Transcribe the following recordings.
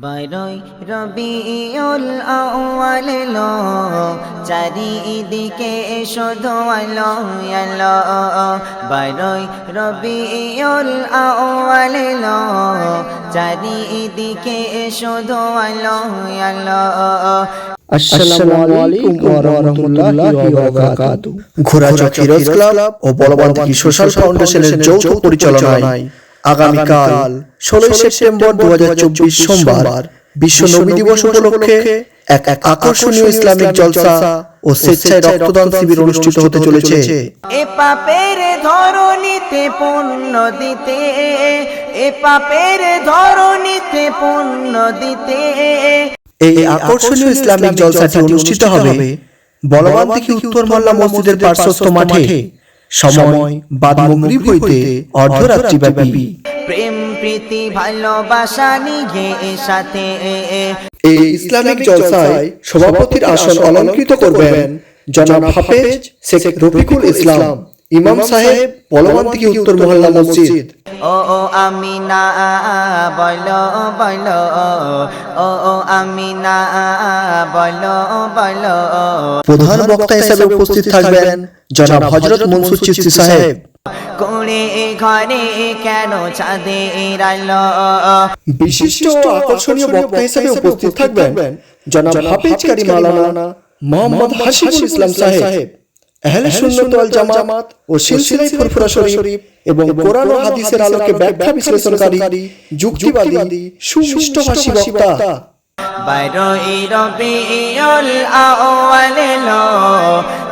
বারোই রবিউল আউয়াল লো, চারিদিকে শুধু আলো আলো বারোই রবিউল আউয়াল লো, চারিদিকে শুধু আলো আলো আসসালামু আলাইকুম ওয়া রাহমাতুল্লাহি ক্লাব ও বলবন্তী সোশ্যাল ফাউন্ডেশনের যৌথ পরিচালনায় আগামীকাল ষোলোই সেপ্টেম্বর দু হাজার চব্বিশ সোমবার বিশ্ব নবী দিবস উপলক্ষে এক এক আকর্ষণীয় ইসলামিক জলসা ও স্বেচ্ছায় রক্তদান শিবির অনুষ্ঠিত হতে চলেছে। এ পাপের ধরণীতে পুণ্য দিতে এ পাপের ধরণীতে পুণ্য দিতে। এই আকর্ষণীয় ইসলামিক জলসাটি অনুষ্ঠিত হবে বলবান থেকে উত্তর মহল্লা মসজিদের পার্শ্বস্থ মাঠে। সময় বাদ মগরিব হইতে অর্ধরাত্রি ব্যাপী প্রেম প্রীতি ভালোবাসা নিয়ে সাথে। এই ইসলামিক জলসায় সভাপতির আসন অলঙ্কৃত করবেন জনাব হাফেজ শেখ রফিকুল ইসলাম ইমাম সাহেব থেকে উত্তর মহল্লা মসজিদ। ও ও আমি না বলো বলো ও ও আমি না বলো বলো। প্রধান বক্তা হিসেবে উপস্থিত থাকবেন জনাব হজরত মনসুর চিস্তি সাহেব। কোণে ঘরে কেন চাঁদের আলো বিশিষ্ট আকর্ষণীয় বক্তা হিসেবে উপস্থিত থাকবেন জনাব হাফিজ কারি মাওলানা মোহাম্মদ হাশিমুল ইসলাম সাহেব। আহলে সুন্নাত ওয়াল জামাত ও সিলসিলাই ফুরফুরা শরীফ এবং কোরআন ও হাদিসের আলোকে ব্যাখ্যা বিশ্লেষণকারী যুক্তিবাদী সুমিষ্টভাষী বক্তা বারোই রবিউল আউয়াল লো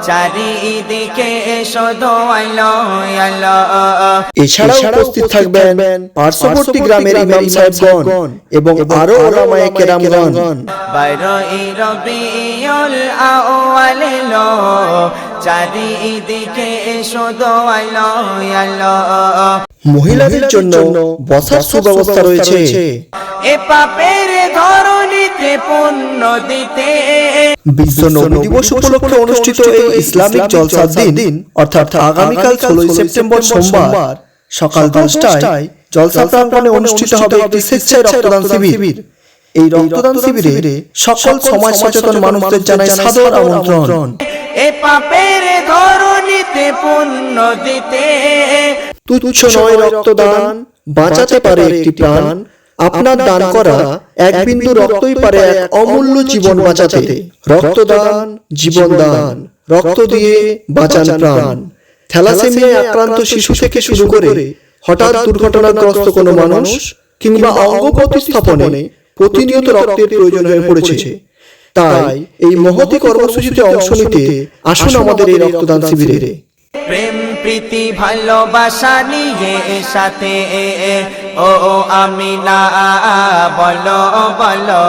চারিদিকে শুধু আলো আলো এছাড়াও উপস্থিত থাকবেন পার্শ্ববর্তী গ্রামের ইমাম সাহেবগণ এবং আরও ওলামায়ে কেরামগণ। বারোই রবিউল আউয়াল লো চারিদিকে শুধু আলো আলো মহিলাদের জন্য বসার সুব্যবস্থা রয়েছে। এ পাপের ধরণীতে পুণ্য দিতে। বিশ্ব নবী দিবস উপলক্ষে অনুষ্ঠিত এই ইসলামিক জলসার দিন অর্থাৎ আগামীকাল ষোলোই সেপ্টেম্বর সোমবার সকাল দশটায় জলসা প্রাঙ্গণে অনুষ্ঠিত হবে একটি স্বেচ্ছায় রক্তদান শিবির। এই রক্তদান শিবিরে সকল সমাজ সচেতন মানুষদের জানায় সাদর আমন্ত্রণ। এ পাপের ধরণীতে দিতে। তুচ্ছ নয় রক্তদান, বাঁচাতে পারে একটি প্রাণ। আপনার দান করা এক বিন্দু রক্তই পারে এক অমূল্য জীবন বাঁচাতে। রক্তদান দান, রক্ত দিয়ে বাঁচান প্রাণ। থ্যালাসেমিয়ায় আক্রান্ত শিশু থেকে শুরু করে হঠাৎ দুর্ঘটনাগ্রস্ত কোনো মানুষ কিংবা অঙ্গ প্রতিস্থাপনে প্রতিনিয়ত রক্তের প্রয়োজন হয়ে পড়েছে। তাই এই মহতি কর্মসূচিতে অংশ নিতে আসুন আমাদের এই রক্তদান শিবিরে। প্রেম প্রীতি ভালোবাসা নিয়ে সাথে ও ও আমি না বলো বলো।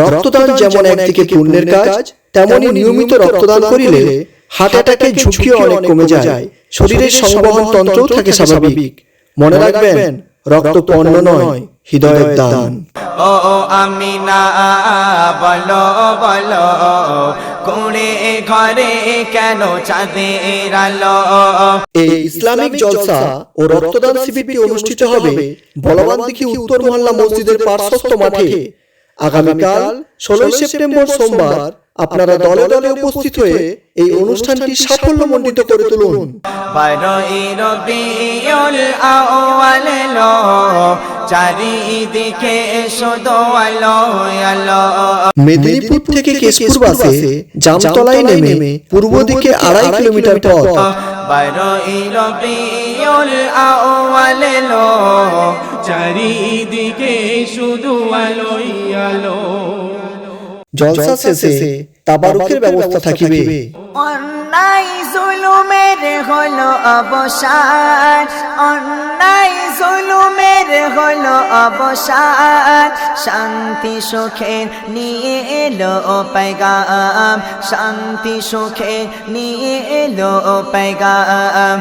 রক্তদান যেমন একদিকে পুণ্যের কাজ তেমনি নিয়মিত রক্তদান করিলে হার্ট অ্যাটাকের ঝুঁকিও অনেক কমে যায়। শরীরের সংবহন তন্ত্রও থাকে স্বাভাবিক। মনে রাখবেন রক্ত পণ্য নয়। হৃদয়ের দান ও ও আমি বলো বলো কোণে ঘরে কেন চাঁদের আলো? এই ইসলামিক জলসা ও রক্তদান শিবিরটি অনুষ্ঠিত হবে বলবান দিঘি উত্তর মহল্লা মসজিদের পার্শ্বস্থ মাঠে। আগামীকাল ষোলোই সেপ্টেম্বর সোমবার আপনারা দলে দলে উপস্থিত হয়ে এই অনুষ্ঠানটি সাফল্যমণ্ডিত করে তুলুন। চারিদিকে শুধু আলো আলো মেদিনীপুর থেকে কেশপুর বাসে জামতলায় নেমে পূর্ব দিকে আড়াই কিলোমিটার পথ। বারোই রবিউল আউয়াল লো চারিদিকে শুধু আলোই আলো জলসা শেষে তাবারুকের ব্যবস্থা থাকিবে। অন্যায় জুলুমের হলো অবসান, অন্যায় জুলুমের হলো অবসান। শান্তি সুখের নিয়ে এলো পেগাম শান্তি সুখে নিয়ে এলো পেগাম